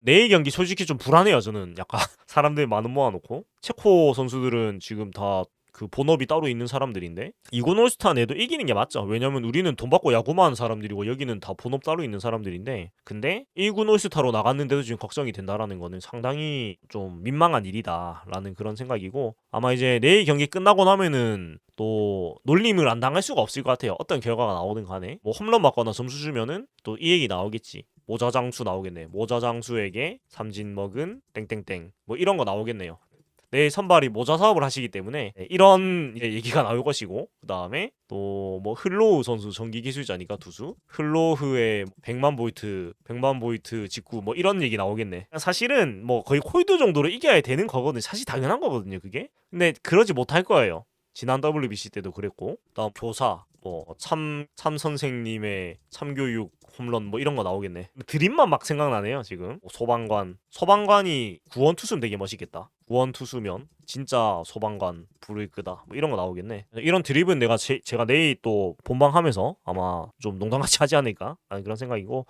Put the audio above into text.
내일 경기 솔직히 좀 불안해요 저는. 약간 사람들 많은 모아놓고. 체코 선수들은 지금 다 그 본업이 따로 있는 사람들인데. 이군 올스타 내도 이기는 게 맞죠. 왜냐면 우리는 돈 받고 야구만 하는 사람들이고 여기는 다 본업 따로 있는 사람들인데. 근데 1군 올스타로 나갔는데도 지금 걱정이 된다라는 거는 상당히 좀 민망한 일이다라는 그런 생각이고. 아마 이제 내일 경기 끝나고 나면은 또 놀림을 안 당할 수가 없을 것 같아요. 어떤 결과가 나오든 간에. 뭐 홈런 맞거나 점수 주면은 또 이 얘기 나오겠지 모자장수 나오겠네. 모자장수에게 삼진 먹은 땡땡땡 뭐 이런 거 나오겠네요. 내일 선발이 모자 사업을 하시기 때문에 네, 이런 얘기가 나올 것이고 그 다음에 또 뭐 흘로우 선수 전기 기술자니까 투수 흘로우의 100만 보이트 100만 보이트 직구 뭐 이런 얘기 나오겠네. 사실은 뭐 거의 콜드 정도로 이겨야 되는 거거든. 사실 당연한 거거든요. 그게. 근데 그러지 못할 거예요. 지난 WBC 때도 그랬고 다음 교사 뭐 참 참 선생님의 참교육 홈런 뭐 이런 거 나오겠네. 드림만 막 생각나네요 지금. 뭐 소방관. 소방관이 구원 투수면 되게 멋있겠다. 구원 투수면 진짜 소방관 불을 끄다. 뭐 이런 거 나오겠네. 이런 드립은 내가 제, 제가 내일 또 본방하면서 아마 좀 농담같이 하지 않을까? 하는 그런 생각이고